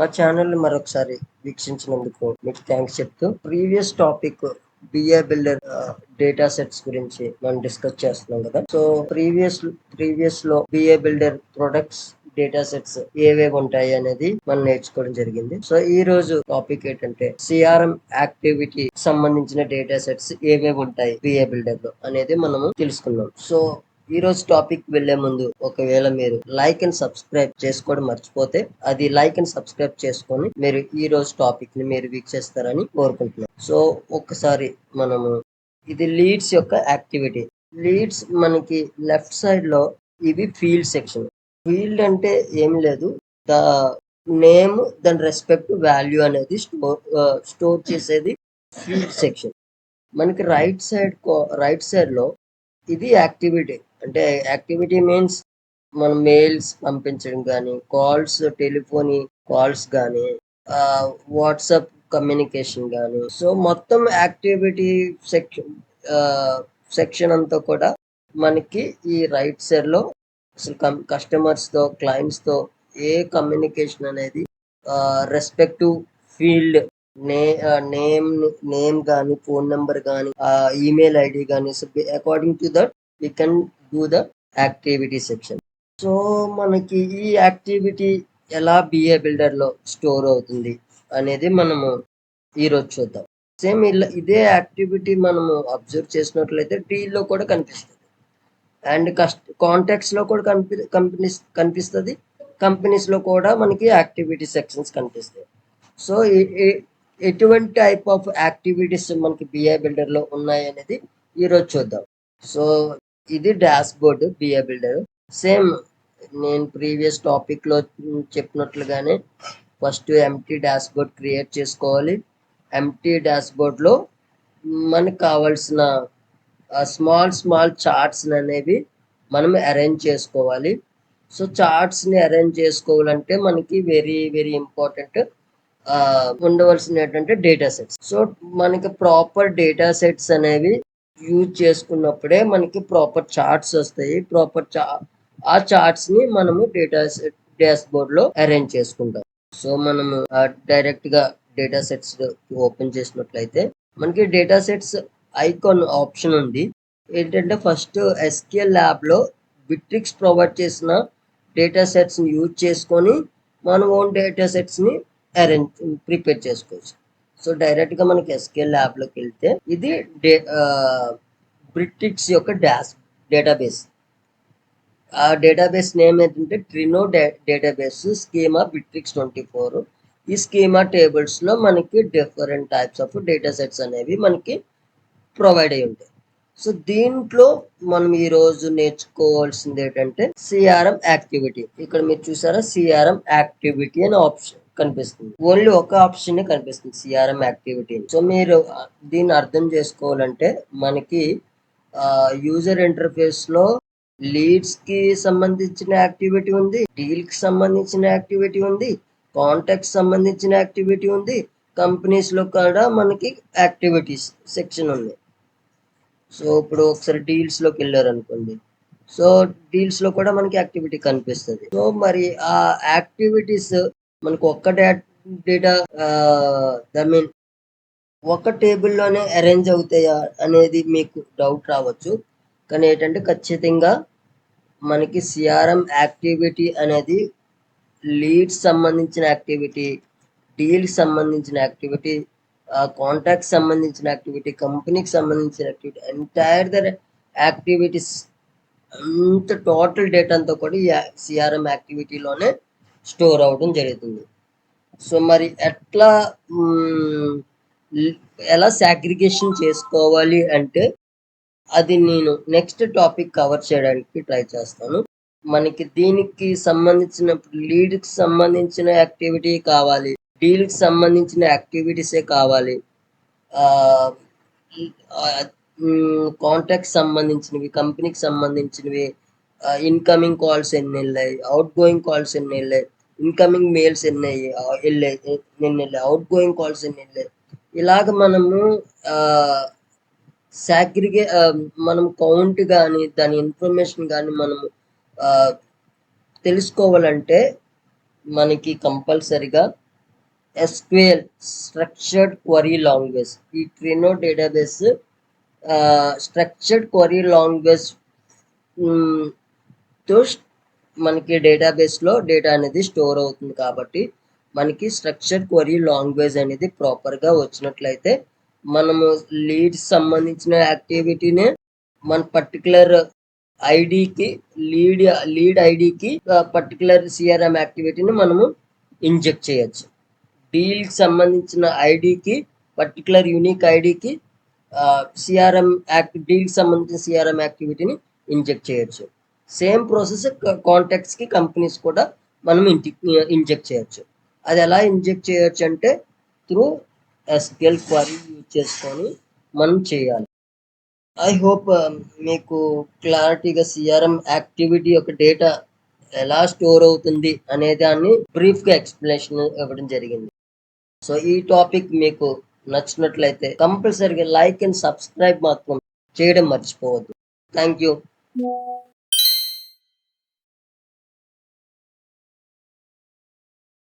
మా ఛానల్ మరొకసారి వీక్షించినందుకు మీకు థ్యాంక్స్ చెప్తూ previous topic BA builder data sets గురించి మనం డిస్కస్ చేస్తున్నాం కదా. So previous ప్రీవియస్లో BA builder products data sets ఏవేవి ఉంటాయి అనేది మనం నేర్చుకోవడం జరిగింది. సో ఈ రోజు టాపిక్ ఏంటంటే సిఆర్ఎం యాక్టివిటీ సంబంధించిన డేటా సెట్స్ ఏవేవి ఉంటాయి బిఏ బిల్డర్లో అనేది మనము తెలుసుకున్నాం. సో ఈ రోజు టాపిక్ వెళ్ళే ముందు ఒకవేళ మీరు లైక్ అండ్ సబ్స్క్రైబ్ చేసుకోవడం మర్చిపోతే అది లైక్ అండ్ సబ్స్క్రైబ్ చేసుకొని మీరు ఈ రోజు టాపిక్ని మీరు వీక్షిస్తారని కోరుకుంటున్నాను సో ఒక్కసారి మనము ఇది లీడ్స్ యొక్క యాక్టివిటీ లీడ్స్ మనకి లెఫ్ట్ సైడ్లో ఇవి ఫీల్డ్ సెక్షన్ ఫీల్డ్ అంటే ఏం లేదు. ద నేమ్ దాని రెస్పెక్ట్ వాల్యూ అనేది స్టోర్ స్టోర్ చేసేది ఫీల్డ్ సెక్షన్ మనకి రైట్ సైడ్ రైట్ సైడ్లో ఇది యాక్టివిటీ. అంటే యాక్టివిటీ మీన్స్ మనం మెయిల్స్ పంపించడం కానీ కాల్స్ టెలిఫోన్ కాల్స్ కానీ వాట్సాప్ కమ్యూనికేషన్ కానీ. సో మొత్తం యాక్టివిటీ సెక్షన్ సెక్షన్ అంతా కూడా మనకి ఈ రైట్ సైడ్లో అసలు కస్టమర్స్తో క్లయింట్స్తో ఏ కమ్యూనికేషన్ అనేది రెస్పెక్టివ్ ఫీల్డ్ నే నేమ్ నేమ్ కానీ ఫోన్ నెంబర్ కానీ ఈమెయిల్ ఐడి కానీ so according to that we can do the activity section so మనకి ఈ యాక్టివిటీ ఎలా బిఏ బిల్డర్లో స్టోర్ అవుతుంది అనేది మనము ఈరోజు చూద్దాం. సేమ్ ఇలా ఇదే యాక్టివిటీ మనము అబ్జర్వ్ చేసినట్లయితే డీల్లో కూడా కనిపిస్తుంది. అండ్ కస్ట్ కాంటాక్ట్స్లో కూడా కనిపి కంపెనీస్ కనిపిస్తుంది. కంపెనీస్లో కూడా మనకి యాక్టివిటీ సెక్షన్స్ కనిపిస్తాయి. సో ఎటువంటి టైప్ ఆఫ్ యాక్టివిటీస్ మనకి బిఐ బిల్డర్లో ఉన్నాయి అనేది ఈరోజు చూద్దాం. సో ఇది dashboard BI builder same నేను ప్రీవియస్ టాపిక్లో చెప్పినట్లుగానే first empty dashboard create చేసుకోవాలి. ఎంటీ డాష్ బోర్డ్లో మనకు కావాల్సిన స్మాల్ స్మాల్ చార్ట్స్ అనేవి మనం అరేంజ్ చేసుకోవాలి. సో చార్ట్స్ని అరేంజ్ చేసుకోవాలంటే మనకి వెరీ వెరీ ఇంపార్టెంట్ ఉండవలసిన ఏంటంటే డేటా సెట్స్ సో మనకి ప్రాపర్ డేటా సెట్స్ అనేవి యూజ్ చేసుకున్నప్పుడే మనకి ప్రాపర్ చార్ట్స్ వస్తాయి. ప్రాపర్ చా ఆ చార్ట్స్ని మనము డేటా సెట్ డాష్ బోర్డ్లో అరేంజ్ చేసుకుంటాం. సో మనము డైరెక్ట్గా డేటా సెట్స్ ఓపెన్ చేసినట్లయితే మనకి డేటా సెట్స్ ఐకాన్ ఆప్షన్ ఉంది. ఏంటంటే ఫస్ట్ ఎస్కే ల్యాబ్లో బిట్రిక్స్ ప్రొవైడ్ చేసిన డేటా సెట్స్ని యూజ్ చేసుకొని మన ఓన్ డేటా సెట్స్ని అరేంజ్ ప్రిపేర్ చేసుకోవచ్చు. సో డైరెక్ట్గా మనకి ఎస్క్యూఎల్ ల్యాబ్లోకి వెళ్తే ఇది డే బ్రిటిక్స్ యొక్క డాష్ డేటాబేస్. ఆ డేటాబేస్ నేమ్ ఏంటంటే Trino database schema Bitrix twenty four. ఈ స్కీమా టేబుల్స్లో మనకి different types of data sets అనేవి మనకి ప్రొవైడ్ అయి ఉంటాయి. సో దీంట్లో మనం ఈ రోజు నేర్చుకోవాల్సింది ఏంటంటే సిఆర్ఎం యాక్టివిటీ ఇక్కడ మీరు చూసారా సిఆర్ఎం యాక్టివిటీ అనే ఆప్షన్ కనిపిస్తుంది. ఓన్లీ ఒక ఆప్షన్ కనిపిస్తుంది సిఆర్ఎం యాక్టివిటీ సో మీరు దీన్ని అర్థం చేసుకోవాలంటే మనకి యూజర్ ఇంటర్ఫేస్లో లీడ్స్కి సంబంధించిన యాక్టివిటీ ఉంది డీల్కి సంబంధించిన యాక్టివిటీ ఉంది కాంటాక్ట్ సంబంధించిన యాక్టివిటీ ఉంది కంపెనీస్లో కూడా మనకి యాక్టివిటీస్ సెక్షన్ ఉంది. సో ఇప్పుడు ఒకసారి డీల్స్లోకి వెళ్ళారు అనుకోండి సో డీల్స్లో కూడా మనకి యాక్టివిటీ కనిపిస్తుంది. సో మరి ఆ యాక్టివిటీస్ మనకు ఒక్క డేటా ఐ మీన్ ఒక టేబుల్లోనే అరేంజ్ అవుతాయా అనేది మీకు డౌట్ రావచ్చు. కానీ ఏంటంటే ఖచ్చితంగా మనకి సిఆర్ఎం యాక్టివిటీ అనేది లీడ్స్ సంబంధించిన యాక్టివిటీ డీల్ సంబంధించిన యాక్టివిటీ కాంటాక్ట్ సంబంధించిన యాక్టివిటీ కంపెనీకి సంబంధించిన యాక్టివిటీ ఎంటైర్ ద యాక్టివిటీస్ అంత టోటల్ డేటా అంతా కూడా ఈ సిఆర్ఎం యాక్టివిటీలోనే స్టోర్ అవ్వడం జరుగుతుంది. సో మరి ఎట్లా ఎలా సాగ్రిగేషన్ చేసుకోవాలి అంటే అది నేను నెక్స్ట్ టాపిక్ కవర్ చేయడానికి ట్రై చేస్తాను. మనకి దీనికి సంబంధించిన లీడ్కి సంబంధించిన యాక్టివిటీ కావాలి డీల్కి సంబంధించిన యాక్టివిటీసే కావాలి కాంటాక్ట్ సంబంధించినవి కంపెనీకి సంబంధించినవి ఇన్కమింగ్ కాల్స్ ఎన్ని వెళ్ళాయి? అవుట్ గోయింగ్ కాల్స్ ఎన్ని వెళ్ళాయి? ఇన్కమింగ్ మెయిల్స్ ఎన్ని వెళ్ళాయి? ఎన్ని వెళ్ళాయి? అవుట్ గోయింగ్ కాల్స్ ఎన్ని వెళ్ళాయి? ఇలాగ మనము సాగ్రిగే మనం కౌంట్ కానీ దాని ఇన్ఫర్మేషన్ కానీ మనము తెలుసుకోవాలంటే మనకి కంపల్సరిగా ఎస్క్యూఎల్ స్ట్రక్చర్డ్ క్వరీ లాంగ్వేజ్ ఈ Trino database structured query language మనకి డేటాబేస్లో డేటా అనేది స్టోర్ అవుతుంది కాబట్టి మనకి స్ట్రక్చర్ క్వరీ లాంగ్వేజ్ అనేది ప్రాపర్గా వచ్చినట్లయితే మనము లీడ్స్ సంబంధించిన యాక్టివిటీని మన పర్టికులర్ ఐడికి లీడ్ లీడ్ ఐడికి పర్టికులర్ సిఆర్ఎం యాక్టివిటీని మనము ఇంజెక్ట్ చేయొచ్చు. డీల్కి సంబంధించిన ఐడికి పర్టికులర్ యూనిక్ ఐడికి సిఆర్ఎం యాక్ట్ డీల్కి సంబంధించిన సిఆర్ఎం యాక్టివిటీని ఇంజెక్ట్ చేయొచ్చు. సేమ్ ప్రాసెస్ కాంటాక్ట్స్కి కంపెనీస్ కూడా మనం ఇంజెక్ట్ చేయొచ్చు. అది ఎలా ఇంజెక్ట్ చేయొచ్చు అంటే త్రూ ఎస్క్యూఎల్ క్వరీ యూజ్ చేసుకొని మనం చేయాలి. ఐ హోప్ మీకు క్లారిటీగా సిఆర్ఎం యాక్టివిటీ యొక్క డేటా ఎలా స్టోర్ అవుతుంది అనే దాన్ని బ్రీఫ్గా ఎక్స్ప్లెనేషన్ ఇవ్వడం జరిగింది. సో ఈ టాపిక్ మీకు నచ్చినట్లయితే కంపల్సరీగా లైక్ అండ్ సబ్స్క్రైబ్ మాత్రం చేయడం మర్చిపోవద్దు. Thank you.